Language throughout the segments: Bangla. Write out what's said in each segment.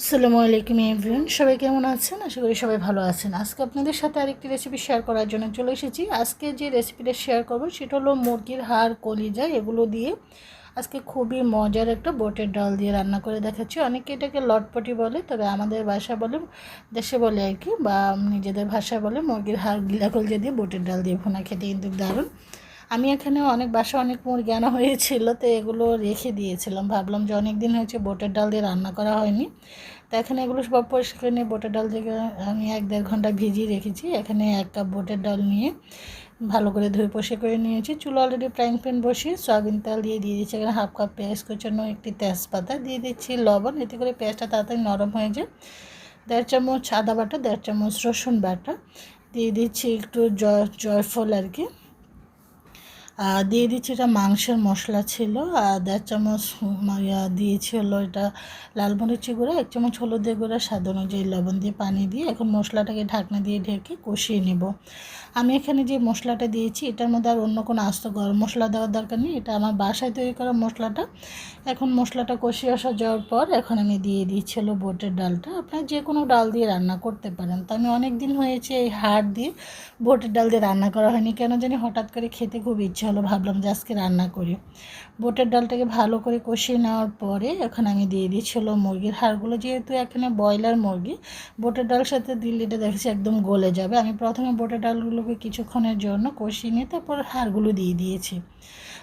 আসসালামু আলাইকুম এভরিওয়ান, সবাই কেমন আছেন? আশা করি সবাই ভালো আছেন। আজকে আপনাদের সাথে আরেকটি রেসিপি শেয়ার করার জন্য চলে এসেছি। আজকে যে রেসিপিটা শেয়ার করব সেটা হলো মুরগির হাড়, কলিজা এগুলো দিয়ে আজকে খুবই মজার একটা বোটের ডাল দিয়ে রান্না করে দেখাচ্ছি। অনেকে এটাকে লটপটি বলে, তবে আমাদের ভাষা বলে, দেশে বলে আর কি, বা নিজেদের ভাষায় বলে মুরগির হাড় গিলা কলিজা দিয়ে বোটের ডাল দিয়ে ভোনা খেতে কিন্তু দারুণ। আমি এখানে অনেক বাসা অনেক মুরগি আনা হয়েছিল, তো এগুলো রেখে দিয়েছিলাম। ভাবলাম যে অনেক দিন হয়েছে বোটের ডাল দিয়ে রান্না করা হয়নি। তো এখানে এগুলো সব পরিষ্কার নিয়ে বোটের ডাল থেকে আমি এক দেড় ঘণ্টা ভিজিয়ে রেখেছি। এখানে এক কাপ বোটের ডাল নিয়ে ভালো করে ধুয়ে পরিষ্কার করে নিয়েছি। চুলো অলরেডি ফ্রাইং প্যান বসিয়ে সয়াবিন তেল দিয়ে দিয়ে দিচ্ছি। এখানে হাফ কাপ পেঁয়াজ কুচানো একটি তেজপাতা দিয়ে দিচ্ছি লবণ। এতে করে পেঁয়াজটা তাড়াতাড়ি নরম হয়ে যায়। দেড় চামচ আদা বাটা, দেড় চামচ রসুন বাটা দিয়ে দিচ্ছি একটু জয়ফল আর কি। দিয়ে দিচ্ছি এটা মাংসের মশলা ছিল, আর দেড় চামচ দিয়েছি হলো এটা লাল মরিচি গুঁড়া, এক চামচ হলুদের গুঁড়া, স্বাদ অনুযায়ী লবণ দিয়ে পানি দিয়ে এখন মশলাটাকে ঢাকনা দিয়ে ঢেকে কষিয়ে নেব। আমি এখানে যে মশলাটা দিয়েছি, এটার মধ্যে আর অন্য কোনো আস্ত গরম মশলা দেওয়ার দরকার নেই, এটা আমার বাসায় তৈরি করা মশলাটা। এখন মশলাটা কষিয়ে আসা যাওয়ার পর এখন আমি দিয়ে দিয়েছি হলো বোটের ডালটা। আপনার যে কোনো ডাল দিয়ে রান্না করতে পারেন, তো আমি অনেক দিন হয়েছে এই হাড় দিয়ে বোটের ডাল দিয়ে রান্না করা হয়নি, কেন জানি হঠাৎ করে খেতে খুব ইচ্ছা হলো ভাবলাম যে আজকে রান্না করি। বোটের ডালটাকে ভালো করে কষিয়ে নেওয়ার পরে এখন আমি দিয়ে দিচ্ছিল মুরগির হাড়গুলো। যেহেতু এখানে ব্রয়লার মুরগি, বোটের ডাল সাথে দিল্লিটা এটা দেখেছি একদম গলে যাবে। আমি প্রথমে বোটের ডালগুলোকে কিছুক্ষণের জন্য কষিয়ে নিয়ে তারপর হাড়গুলো দিয়ে দিয়েছি।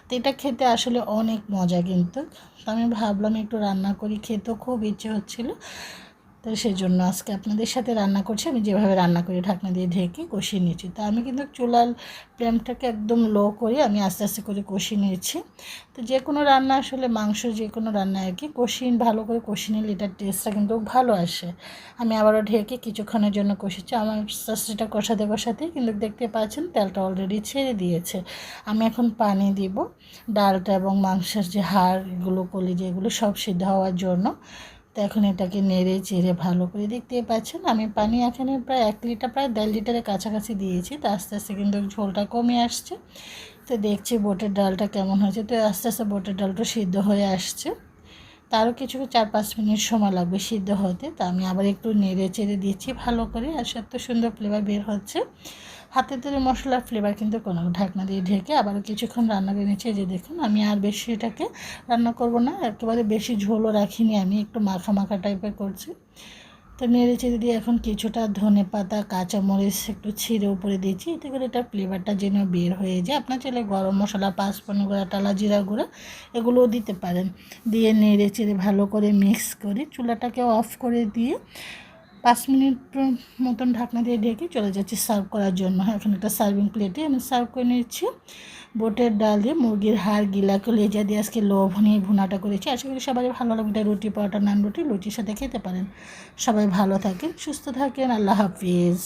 তো এটা খেতে আসলে অনেক মজা কিন্তু। আমি ভাবলাম একটু রান্না করি, খেতেও খুব ইচ্ছে হচ্ছিল। তো সেই জন্য আজকে আপনাদের সাথে রান্না করছি। আমি যেভাবে রান্না করি, ঢাকনা দিয়ে ঢেকে কষিয়ে নিয়েছি। তো আমি কিন্তু চুলার ফ্লেমটাকে একদম লো করে আমি আস্তে আস্তে করে কষিয়ে নিয়েছি। তো যে কোনো রান্না আসলে মাংস যে কোনো রান্না আর কি, কষিয়ে ভালো করে কষিয়ে নিলে এটার টেস্টটা কিন্তু ভালো আসে। আমি আবারও ঢেকে কিছুক্ষণের জন্য কষেছি আমার সাসটা কষাতে কষাতেই কিন্তু দেখতে পাচ্ছেন তেলটা অলরেডি ছেড়ে দিয়েছে। আমি এখন পানি দিব। ডালটা এবং মাংসের যে হাড় এগুলো কলি যেগুলো সব সিদ্ধ হওয়ার জন্য। তো এখন এটাকে নেড়ে চেড়ে ভালো করে দেখতেই পাচ্ছেন, আমি পানি এখানে প্রায় এক লিটার, প্রায় দেড় লিটারের কাছাকাছি দিয়েছি, তো আস্তে আস্তে কিন্তু ঝোলটা কমে আসছে। তো দেখছি বোটের ডালটা কেমন হয়েছে, তো আস্তে আস্তে বোটের ডালটা সিদ্ধ হয়ে আসছে। তারও কিছু চার পাঁচ মিনিট সময় লাগবে সিদ্ধ হতে, তো আমি আবার একটু নেড়ে চেড়ে দিচ্ছি ভালো করে, আর সত্য সুন্দর ফ্লেভার বের হচ্ছে। হাতে তৈরি মশলার ফ্লেভার কিন্তু কোনো ঢাকনা দিয়ে ঢেকে আবার কিছুক্ষণ রান্না করে নিচ্ছি। যে দেখুন, আমি আর বেশি এটাকে রান্না করব না, একেবারে বেশি ঝোলও রাখিনি আমি, একটু মাখা মাখা টাইপের করছি। তো নেড়ে চেড়ে দিয়ে এখন কিছুটা ধনে পাতা, কাঁচামরিচ, একটু ছিঁড়ে উপরে দিয়েছি এতে করে এটা ফ্লেভারটা যেন বের হয়ে যায়। আপনার চাইলে গরম মশলা পাঁচপন গুঁড়া, টালা জিরা গুঁড়া, এগুলোও দিতে পারেন। দিয়ে নেড়ে চেড়ে ভালো করে মিক্স করে চুলাটাকে অফ করে দিয়ে পাঁচ মিনিট মতন ঢাকনা দিয়ে ঢেকে চলে যাচ্ছি সার্ভ করার জন্য। এখন একটা সার্ভিং প্লেটে আমি সার্ভ করে নিচ্ছি বোটের ডাল দিয়ে মুরগির হাড় গিলা লেজা দিয়ে আজকে লোভনীয় ভুনাটা করেছি। আশা করি সবাই ভালো লাগবে। রুটি পরোটা, নান রুটি, লুচির সাথে খেতে পারেন। সবাই ভালো থাকেন, সুস্থ থাকেন। আল্লাহ হাফিজ।